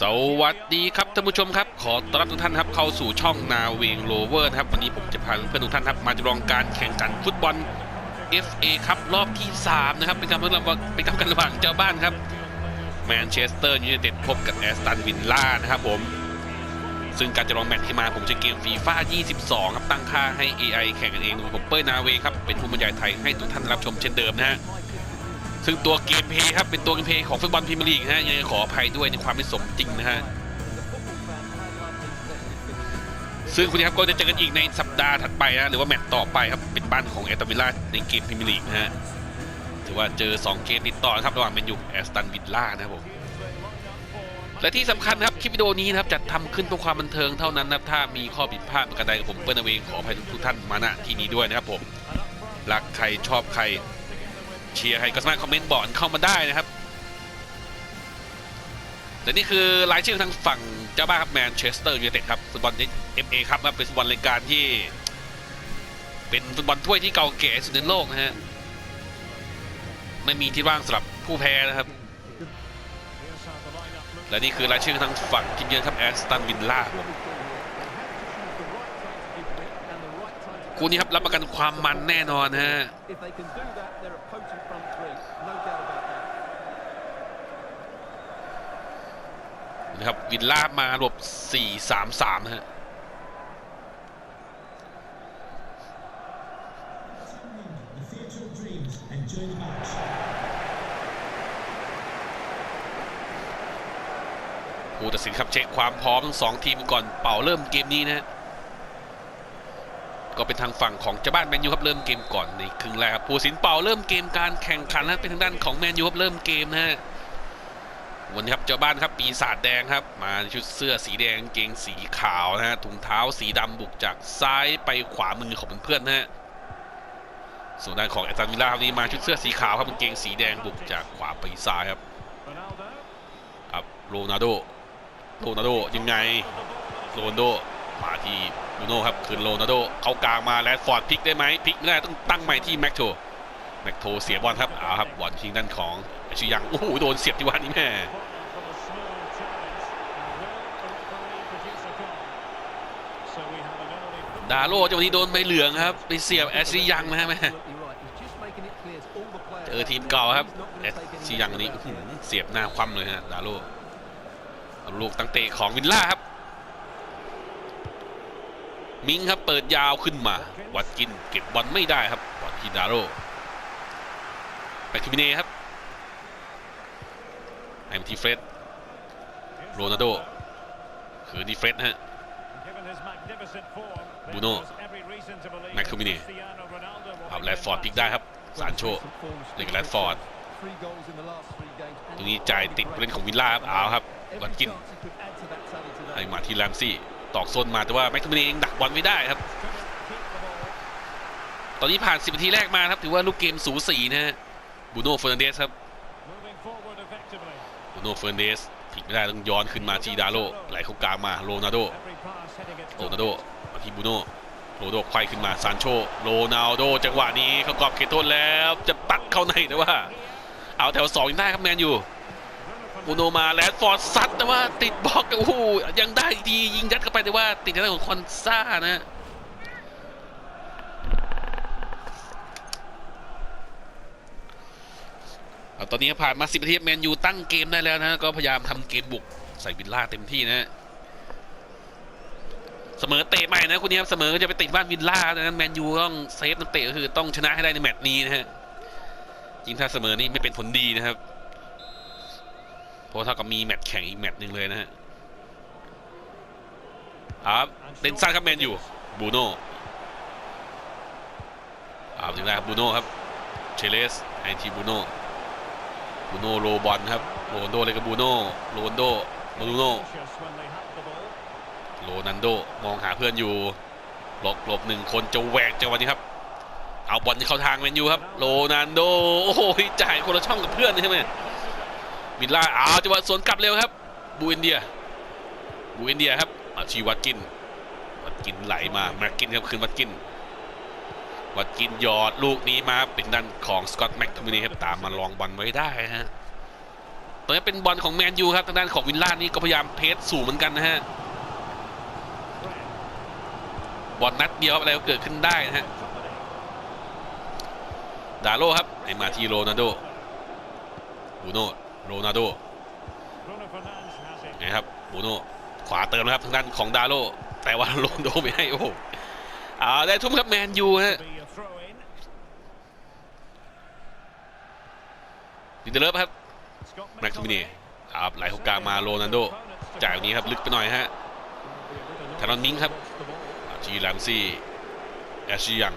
สวัสดีครับท่านผู้ชมครับ ขอต้อนรับทุกท่านครับเข้าสู่ช่องนาเวงโรเวอร์นะครับ วันนี้ผมจะพาเพื่อนทุกท่านครับมาจำลองการแข่งขันฟุตบอล FA ครับรอบที่ 3 นะครับ เป็นการระหว่างเป็นการระหว่างเจ้าบ้านครับแมนเชสเตอร์ยูไนเต็ดพบกับแอสตันวินล่านะครับผม ซึ่งการจะลองแมตช์ที่มาผมจะเกมฟีฟ่า22 ครับตั้งค่าให้ AI แข่งกันเองโดยผมเป้ยนาเวงครับเป็นผู้บรรยายไทยให้ทุกท่านรับชมเช่นเดิมนะฮะ ซึ่งตัวเกมเพย์ครับเป็นตัวเกมเพย์ของฟุตบอลพรีเมียร์ลีกนะฮะยังไงขออภัยด้วยในความไม่สมจริงนะฮะซึ่งคุณครับก็จะเจอกันอีกในสัปดาห์ถัดไปนะหรือว่าแมตช์ต่อไปครับเป็นบ้านของแอตตาวิลล่าในเกมพรีเมียร์ลีกนะฮะถือว่าเจอ 2 เกมติดต่อครับระหว่างแมนยูแอสตันวิลล่านะครับผมและที่สำคัญครับคลิปวิดีโอนี้นะครับจัดทำขึ้นเพื่อความบันเทิงเท่านั้นนะครับถ้ามีข้อผิดพลาดประการใดกับผมเปิ้ลนเวงขออภัยทุกท่านมาณที่นี้ด้วยนะครับผมรักใครชอบใคร เชียร์ใครก็สามารถคอมเมนต์บอกกันเข้ามาได้นะครับและนี่คือรายชื่อทางฝั่งเจ้าบ้านครับแมนเชสเตอร์ยูไนเต็ดครับฟุตบอลเอฟเอครับเป็นฟุตบอลรายการที่ เป็นฟุตบอลถ้วยที่เก่าแก่สุดในโลกนะฮะไม่มีที่ว่างสำหรับผู้แพ้นะครับ และนี่คือรายชื่อทางฝั่งทีมเยือนครับแอสตันวินล่าคู่นี้ครับรับประกันความมันแน่นอนฮะ นะครับวินล่ามารวบ4-3-3นะฮะผู้ตัดสินครับเช็คความพร้อมทั้งสองทีมก่อนเป่าเริ่มเกมนี้นะฮะก็เป็นทางฝั่งของเจ้าบ้านแมนยูครับเริ่มเกมก่อนในครึ่งแรกครับผู้ตัดสินเป่าเริ่มเกมการแข่งขันนะเป็นทางด้านของแมนยูครับเริ่มเกมนะฮะ วันนี้ครับเจ้าบ้านครับปีศาจแดงครับ มาชุดเสื้อสีแดงเกงสีขาวนะฮะถุงเท้าสีดำบุกจากซ้ายไปขวามือของเพื่อนๆนะฮะส่วนด้านของแอตตันวิลล่าครับนี่มาชุดเสื้อสีขาวครับเกงสีแดงบุกจากขวาไปซ้ายครับครับโรนัลโดโรนัลโดยังไงโรนัลโดมาที่บูโน่ครับคืนโรนัลโดเขากลางมาแลดฟอร์ดพลิกได้ไหมพลิกไม่ได้ต้องตั้งใหม่ที่แม็กโทแม็กโทเสียบอลครับเอาครับบอลทิ้งด้านของ อาชิยังโอ้โหโดนเสียบที่วันนี้แม่ดาโลจังหวะนี้โดนใบเหลืองครับ ไปเสียบแอชลียังนะฮะแม่เจอทีมเก่าครับแอชลียังอันนี้เสียบหน้าคว่ำเลยฮะดาโลลูกตั้งเตะของวินล่าครับ มิงครับเปิดยาวขึ้นมา วัดกินเก็บบอลไม่ได้ครับบอลที่ดาโลไปคิมิเน่ครับ ให้มาที่เฟรดโรนัลโดคืนที่เฟรดนะฮะ Bruno McTominay McTominay เอาแรดฟอร์ดพลิกได้ครับซานโชเล่นกับแรดฟอร์ดตรงนี้จ่ายติดเล่นของวิลล่าครับเอาครับ Every วัดกิน chance he could add to that tally today. ให้มาที่แรมซี่ตอกโซนมาแต่ว่าแม็กโทมินีเองดักบอลไม่ได้ครับ ตอนนี้ผ่าน 10นาทีแรกมาครับ ถือว่าลูกเกมสูสีนะฮะบูโน่เฟอร์นันเดสครับ โนเฟอร์นันสพลิกไม่ได้ต้องย้อนขึ้นมาที่ดาโลไหลเข้ากลางมาโรนัลโดโรนัลโดมาที่บูโนโรนัลโดควายขึ้นมาซานโชโรนัลโดจังหวะนี้เขากรอบเขตโทษแล้วจะตัดเข้าในแต่ว่า เอาแถวสองยังได้ครับแมนอยู่บูโนมาแลนด์ฟอร์ดซัดแต่ว่าติดบล็อกโอ้โหยังได้ดียิงยัดเข้าไปแต่ว่าติดทางด้านของคอนซ่านะ เอา ตอนนี้ผ่านมา10นาทีแมนยูตั้งเกมได้แล้วนะก็พยายามทำเกมบุกใส่วิลล่าเต็มที่นะเสมอเตะใหม่นะคุณนี้ครับเสมอจะไปติดบ้านวิลล่าดังนั้นแมนยูต้องเซฟนักเตะก็คือต้องชนะให้ได้ในแมตช์นี้นะฮะยิ่งถ้าเสมอนี่ไม่เป็นผลดีนะครับเพราะเท่ากับมีแมตช์แข่งอีกแมตช์หนึ่งเลยนะฮะครับเล่นสั้นครับแมนยูบูโน่อ่าถึงได้ครับบูโน่ครับเชเลสไอทีบูโน่ บูโน่โรบอลครับโรนโดเลยกับบูโน่โรนโดโนัลโรนันโดมองหาเพื่อนอยู่หลบหลบหนึ่งคนจะแหวกจังหวะนี้ครับ เอาบอลเข้าทางแมนยูครับโรนันโดโอ้โหจ่ายคนละช่องกับเพื่อนใช่ไหมมิลล่าเอาจังหวะสวนกลับเร็วครับบูอินเดียบูอินเดียครับชีวัตกินวัตกินไหลมาแม็กกินครับคืนวัตกิน วัดกินยอดลูกนี้มาเป็นด้านของสกอตแม็กทูมินีครับตามมาลองบอลไว้ได้ฮะตอนนี้เป็นบอลของแมนยูครับทางด้านของวิลล่านี่ก็พยายามเพสสูงเหมือนกันนะฮะบอลนัดเดียวอะไรก็เกิดขึ้นได้นะฮะดาโลครับให้มาทีโรนัลโดบูโน่โรนัลโดไงครับบูโน่ขวาเติมนะครับทางด้านของดาโลแต่ว่าโรนโดไม่ให้โอ้โหอ่าได้ทุ่มครับแมนยูฮะ ดินเดเลฟครับแม็กซ์มิน่ครับไหลเข้ากลางมาโรนัลโดจ่ายแบบนี้ครับลึกไปหน่อยฮะทารอนมิงครับจีแลมซี่แอชยัง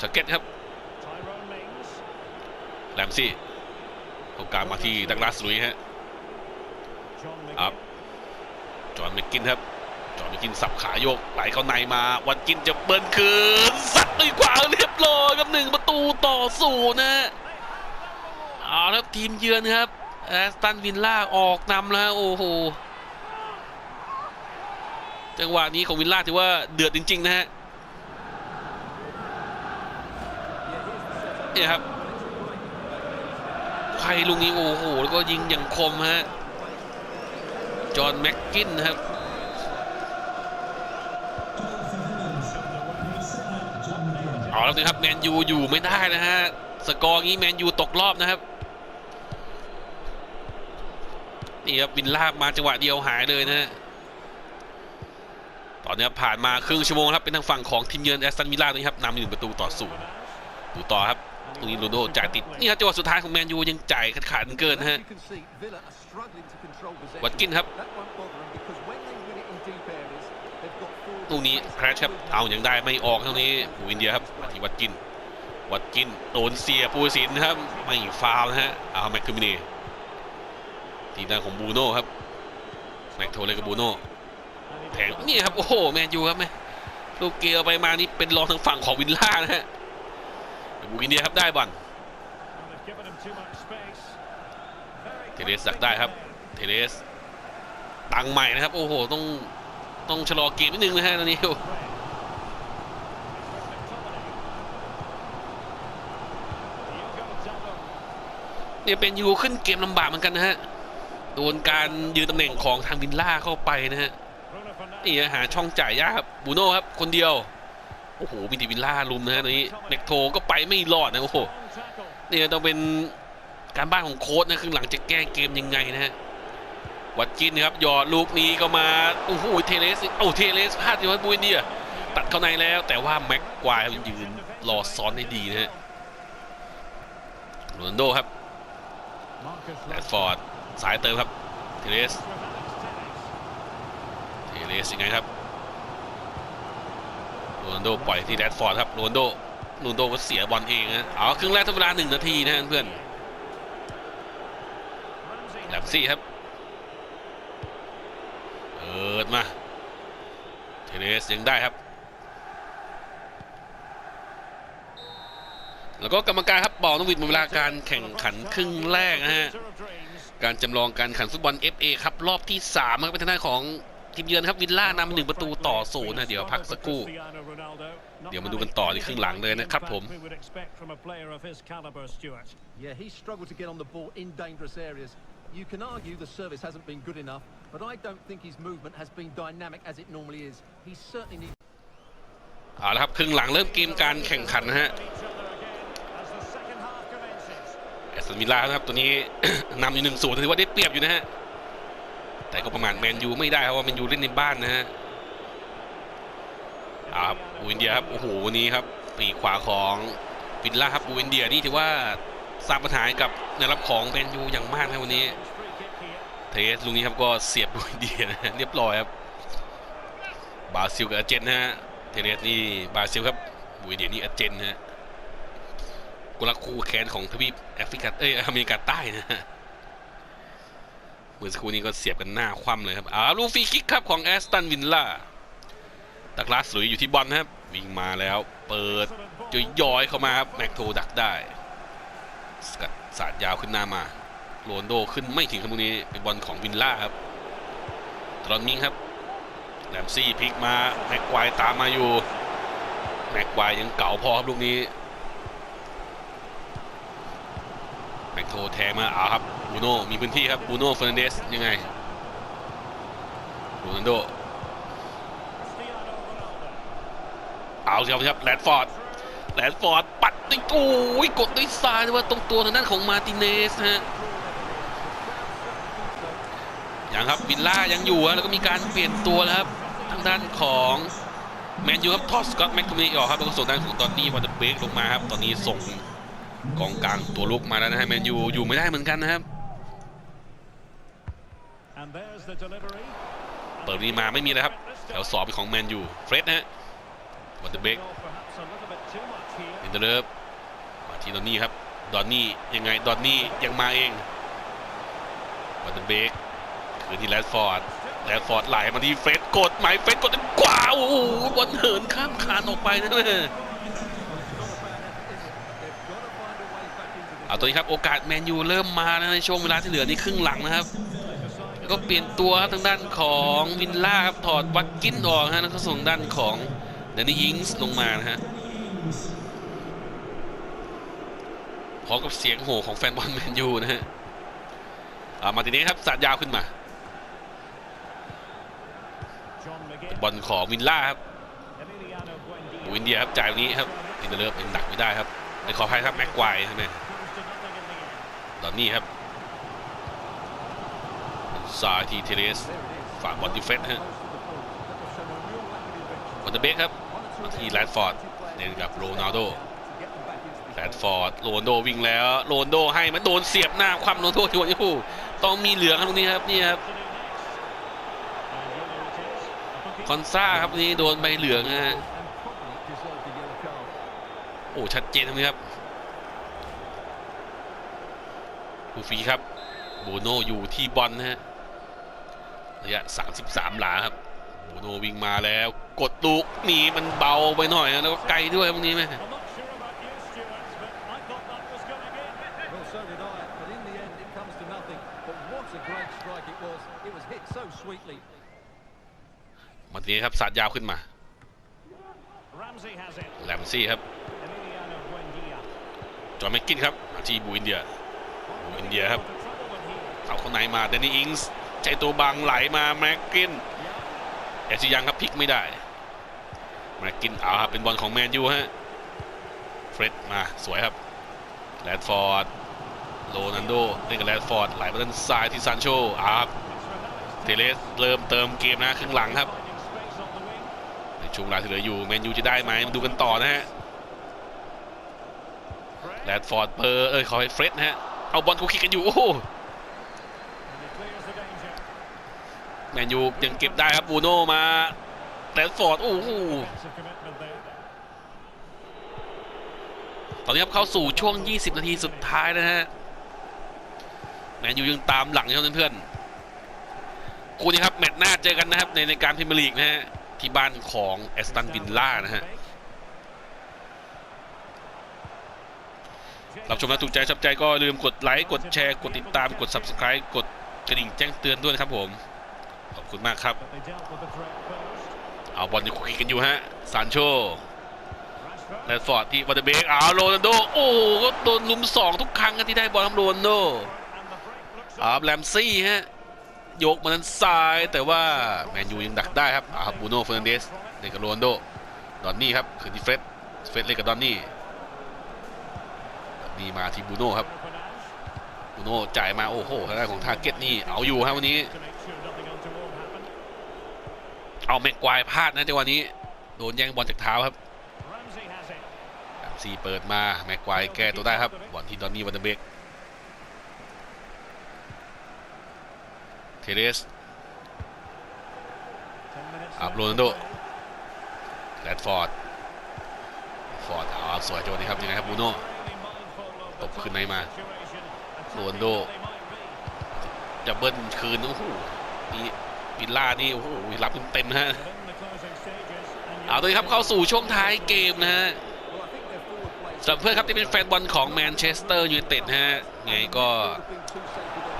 สเก็ตครับแลมซี่ตรงกลางมาที่ดักลาสลุยฮะครับจอห์นแม็กกินครับ จอห์นแม็กกินสับขาโยกไหลเข้าในมา วันกินจะเบิ้ลคืนสัดด้วยขวาเรียบร้อยครับหนึ่งประตูต่อศูนย์นะเอาแล้วทีมเยือนครับแอสตันวินล่าออกนำแล้วโอ้โหจังหวะนี้ของวิลล่าถือว่าเดือดจริง ๆ นะฮะเนี่ยครับไพ่ลูกนี้โอ้โหแล้วก็ยิงอย่างคมฮะจอห์นแม็กกินนะครับ แล้วนะครับแมนยูอยู่ไม่ได้นะฮะสกอร์งี้แมนยูตกรอบนะครับนี่ครับวินล่ามาจังหวะเดียวหายเลยนะฮะตอนนี้ผ่านมาครึ่งชั่วโมงครับเป็นทางฝั่งของทีมเยือนแอสตันวิลล่านี่ครับนำหนึ่งประตูต่อศูนย์ดูต่อครับตรงนี้โรนัลโดจ่ายติดนี่ครับจังหวะสุดท้ายของแมนยูยังจ่ายขาดขาดเกินนะฮะ You can see Villa are struggling to control possession. วัตกินครับ ลูกนี้แครชครับเอาอย่างได้ไม่ออกเท่านี้บูอินเดียครับมาที่วัตกิน วัตกินโดนเสียปูสินครับไม่ฟาวนะฮะเอาแม็กคูมิน่ทีมด้านของบูโน่ครับแม็กโทเลกับบูโน่แทงนี่ครับโอ้โหแมนยูครับแม่ลูกเกียวไปมานี่เป็นรองทางฝั่งของวินล่านะฮะบูอินเดียครับได้บอลเทเรสดักได้ครับเทเรสตังใหม่นะครับ โอ้โห ต้อง ต้องชะลอเกมนิดนึงนะฮะตอนนี้เนี่ยเป็นยูขึ้นเกมลำบากเหมือนกันนะฮะ โดนการยืนตำแหน่งของทางวินล่าเข้าไปนะฮะ นี่หาช่องจ่ายยากครับบูโน่ครับคนเดียว โอ้โหมีดีวินล่าลุมนะฮะตอนนี้เน็กโทก็ไปไม่รอดนะโอ้โห เนี่ยต้องเป็นการบ้านของโค้ชนะครึ่งหลังจะแก้เกมยังไงนะฮะ วัดกินครับหยอดลูกนี้ก็มาโอ้โหเทเลสโอ้เทเลสพลาดอยู่ครับบูอินเดียตัดเข้าในแล้ว แต่ว่าแม็กควายยืนรอซ้อนได้ดีนะฮะโรนโดครับแรดฟอร์ดสายเติมครับเทเลสเทเลสยังไงครับโรนโดปล่อยที่แรดฟอร์ดครับโรนโดโรนโดก็เสียบอลเองนะเอครึ่งแรกทำเวลาหนึ่งนาทีนะเพื่อนแลมซี่ครับ เปิดมา เทเลสยังได้ครับ แล้วก็กรรมการครับบอกนกหวิดหมดเวลาการแข่งขันครึ่งแรกนะฮะ การจำลองการแข่งขันฟุตบอล FA ครับรอบที่3ครับเป็นทางด้านของทีมเยือนครับวิลล่านำหนึ่งประตูต่อศูนย์นะเดี๋ยวพักสักครู่ เดี๋ยวมาดูกันต่อในครึ่งหลังเลยนะครับผม Yeah, he struggled to get on the ball in dangerous areas. You can argue the service hasn't been good enough, but I don't think his movement has been dynamic as it normally is. He certainly needs เอาละครับครึ่งหลังเริ่มเกมการแข่งขันนะฮะแอสตันวิลล่านะครับตัวนี้ นำอยู่หนึ่งศูนย์ถือว่าได้เปรียบอยู่นะฮะแต่ก็ประมาณแมนยูไม่ได้ครับว่าแมนยูเล่นในบ้านนะฮะอาครับบูอินเดียครับโอ้โหวันนี้ครับปีขวาของวิลล่าครับบูอินเดียนี่ถือว่าสร้างปัญหากับ ในรับของแมนยูอย่างมากนะวันนี้ เทสลูกนี้ครับก็เสียบบูอินเดียนะเรียบร้อยครับบราซิลกับอาร์เจนนะฮะเทเรสนี่บราซิลครับบุยเดียนี่อาร์เจนนะฮะกุลักคู่แค้นของทวีปแอฟริกาเอ้ยอเมริกาใต้นะฮะเมื่อสักครู่นี้ก็เสียบกันหน้าคว่ำเลยครับอ่าลูฟรีคิกครับของแอสตันวินล่าตักลาสลุยอยู่ที่บอลนะครับวิ่งมาแล้ว เปิดจะย้อยเข้ามาครับแม็กโทดักได้ สกัดสาดยาวขึ้นหน้ามาโรนโดขึ้นไม่ถึงครับตรงนี้เป็นบอลของวินล่าครับตรอนมิงครับแลมซี่พลิกมาแม็กควายตามมาอยู่แม็กควายยังเก่าพอครับลูกนี้แม็กโทแทงมาเอาครับบูโน่มีพื้นที่ครับบูโน่เฟอร์นันเดสยังไงโรนัลโดเอาสิครับครับแรดฟอร์ด แรดฟอร์ดปัดด้วยโอ้ยกดด้วยซ้ายแต่ว่าตรงตัวทางด้านของมาร์ติเนสฮะยังครับวิลล่ายังอยู่ฮะแล้วก็มีการเปลี่ยนตัวแล้วครับทางด้านของแมนยูครับทอดสกอตแม็กคูเมออกครับแล้วก็ส่งด้านของตอนนี้วันเดอร์เบกลงมาครับ ตอนนี้ส่งกองกลางตัวลุกมาแล้วนะฮะแมนยูอยู่ไม่ได้เหมือนกันนะครับ And there's the delivery. เปิดนี้มาไม่มีเลยครับแถวสอบเป็นของแมนยูเฟรดนะฮะวันเดอร์เบก เตอร์เลิฟมาที่ดอนนี่ครับ ดอนนี่ยังไง ดอนนี่ยังมาเองวันเดอร์เบกคืนที่แรดฟอร์ดแรดฟอร์ดไหลมาที่เฟรดกดไหมเฟรดกดกว้าวโอ้โหบอลเหินข้ามคานออกไปนะเอาตัวนี้ครับ โอกาสแมนยูเริ่มมาในช่วงเวลาที่เหลือนี่ครึ่งหลังนะครับแล้วก็เปลี่ยนตัวครับทางด้านของวินล่าครับถอดวัดกินออกฮะแล้วก็ส่งด้านของเดนนี่ยิงส์ลงมานะฮะ พร้อมกับเสียงโห่ของแฟนบอลแมนยูนะฮะมาติเนี้ครับสาดยาวขึ้นมาบอลของวินล่าครับวินเดียครับจ่ายนี้ครับอินเตอร์เลิฟยังดักไม่ได้ครับในขออภัยครับแม็กควายใช่ไหมตอนนี้ครับซาทีเทเรสฝากบอลดิเฟนฮะวันเดอร์เบกครับมาที่แรดฟอร์ดเล่นกับโรนัลโด แรดฟอร์ดโรนโดวิ่งแล้วโรนโดให้มันโดนเสียบหน้าคว่ำโรนโดที่วันนี้ผู้ต้องมีเหลืองครับตรงนี้ครับนี่ครับคอนซ่าครับนี้โดนใบเหลืองฮะโอ้ชัดเจนตรงนี้ครับดูฟีครับโบโนอยู่ที่บอลนะฮะระยะ 33 หลาครับโบโนวิ่งมาแล้ว กดลูกหนีมันเบาไปหน่อยนะแล้วก็ไกลด้วยวันนี้ไหม มาทีนี้ครับสาดยาวขึ้นมา Ramsey has it. แลมซี่ครับ Emiliano Buendia. จอห์นแม็กกินครับมาที่บูอินเดียบูอินเดียครับ The trouble when he เอาเข้าในมาเดนนี่อิงส์ใจตัวบังไหลมาแม็กกินแอชิยังครับพลิกไม่ได้แม็กกินเอาครับเป็นบอลของแมนยูฮะเฟร็ดมาสวยครับแรดฟอร์ดโรนัลโดเล่นกับแรดฟอร์ดไหลมาด้านซ้ายที่ซานโชเอาครับ เทเลสเริ่มเติมเกมนะครึ่งหลังครับในช่วงเวลาที่เหลืออยู่แมนยูจะได้ไหมมาดูกันต่อนะฮะแรดฟอร์ดเปอร์เอ้ยขอให้เฟร็ดนะฮะเอาบอลคุกคิกกันอยู่โอ้โหแมนยูยังเก็บได้ครับบูโน่มาแรดฟอร์ดโอ้โหตอนนี้ครับเข้าสู่ช่วง 20 นาทีสุดท้ายนะฮะแมนยูยังตามหลังอยู่ครับเพื่อนๆ คู่นี้ครับแมตช์หน้าเจอกันนะครับในในการพรีเมียร์ลีกนะฮะที่บ้านของแอสตันวินล่านะฮะรับชมแล้วถูกใจชอบใจก็ลืมกดไลค์กดแชร์กดติดตามกด Subscribe กดกระดิ่งแจ้งเตือนด้วยนะครับผม ขอบคุณมากครับ เอาบอลยังคุยกันอยู่ฮะซานโชแรดฟอร์ดที่วัตเตอร์เบกเอาโรนัลโด โอ้โหก็โดนลุมสองทุกครั้งที่ได้บอลทำโรนัลโดอารับแรมซี่ฮะ ยกมาด้นซ้ายแต่ว่าแมนยูยังดักได้ครับอาครับบูโน่เฟอร์นันเดสเล่นกับโรนโดดอนนี่ครับคืนที่เฟรดเฟรดเล่นกับดอนนี่นี่มาที่บูโน่ครับบูโน่จ่ายมาโอ้โหทางด้านของทาร์เก็ตนี่เอาอยู่ครับวันนี้ เอาแม็กควายพลาดนะจังหวะนี้โดนแย่งบอลจากเท้าครับซีเปิดมาแม็กควายแก้ตัวได้ครับบอลที่ดอนนี่วันเดอร์เบก เทเรส Ten minutes Up left Ronaldo. to play. แรดฟอร์ดฟอร์ดเอาสวยจังหวะนี้ครับยังไงครับบูโน่ตบขึ้นในมา situation. Attacking Ronaldo. as they might be. จะเบิ้ลคืนโอ้โหนี่วิลล่านี่โอ้โหรับเต็มๆนะฮะเอาตัวนี้ครับเข้าสู่ช่วงท้ายเกมนะฮะสำหรับเพื่อนครับที่เป็นแฟนบอลของแมนเชสเตอร์ยูไนเต็ดฮะไงก็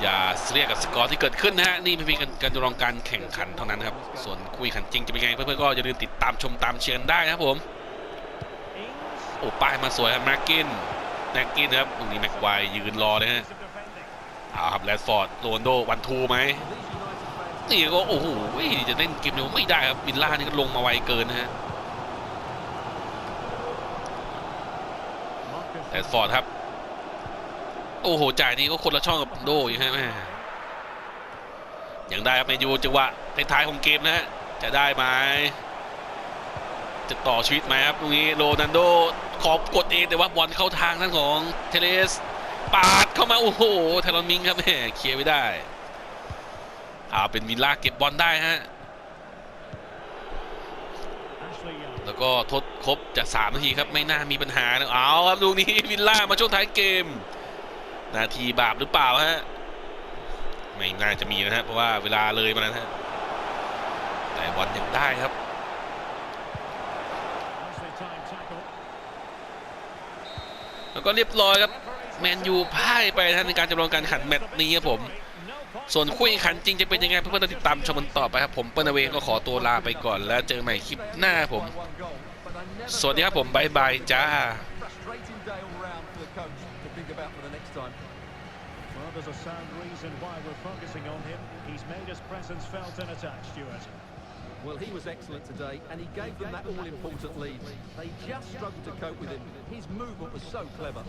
อย่าเรียกกับสกอร์ที่เกิดขึ้นนะฮะนี่เป็นเพียงการจำลองการแข่งขันเท่านั้นครับ ส่วนคุยขันจริงจะเป็นไงเพื่อนๆก็อย่าลืมติดตามชมตามเชียร์กันได้นะครับผมโอ้ป้ายมาสวยครับแม็กกินแม็กกินครับตรงนี้แม็กไวยืนรอเลยฮะ Defensive ครับแรดฟอร์ดโรนโดวันทูไหมนี่ก็โอ้โหจะเล่นเกมเร็วไม่ได้ครับวิลล่านี่ก็ลงมาไวเกินนะฮะแรดฟอร์ดครับ โอ้โหจ่ายนี่ก็คนละช่องกับโดอยู่ฮะแม่ยังได้ครับแมนยูจังหวะท้ายของเกมนะฮะจะได้ไหมจะต่อชีวิตไหมครับตรงนี้โรนันโดขอบกดเองแต่ว่าบอลเข้าทางท่านของเทเลสปาดเข้ามาโอ้โหเทลอนมิงครับแม่เคลียร์ไม่ได้อาเป็นวิลล่าเก็บบอลได้ฮะแล้วก็ทดครบจะ3นาทีครับไม่น่ามีปัญหานะเอาครับลูกนี้วิลล่ามาช่วงท้ายเกม นาทีบาปหรือเปล่าฮะ ไม่น่าจะมีนะฮะเพราะว่าเวลาเลยมาแล้วนะฮะแต่บอลยังได้ครับแล้วก็เรียบร้อยครับแมนยูพ่ายไปนะในการจำลองการขันแมตช์นี้ครับผม ส่วนคู่แข่งขันจริงจะเป็นยังไงเพื่อนๆติดตามชมกันต่อไปครับ ผมเปิ้ลนาเวก็ขอตัวลาไปก่อนแล้วเจอใหม่คลิปหน้าผม สวัสดีครับผมบายบายจ้า there's a sound reason why we're focusing on him. He's made his presence felt in attack, Stuart. Well, he was excellent today, and he gave them that all-important lead. They just struggled to cope with him. His movement was so clever.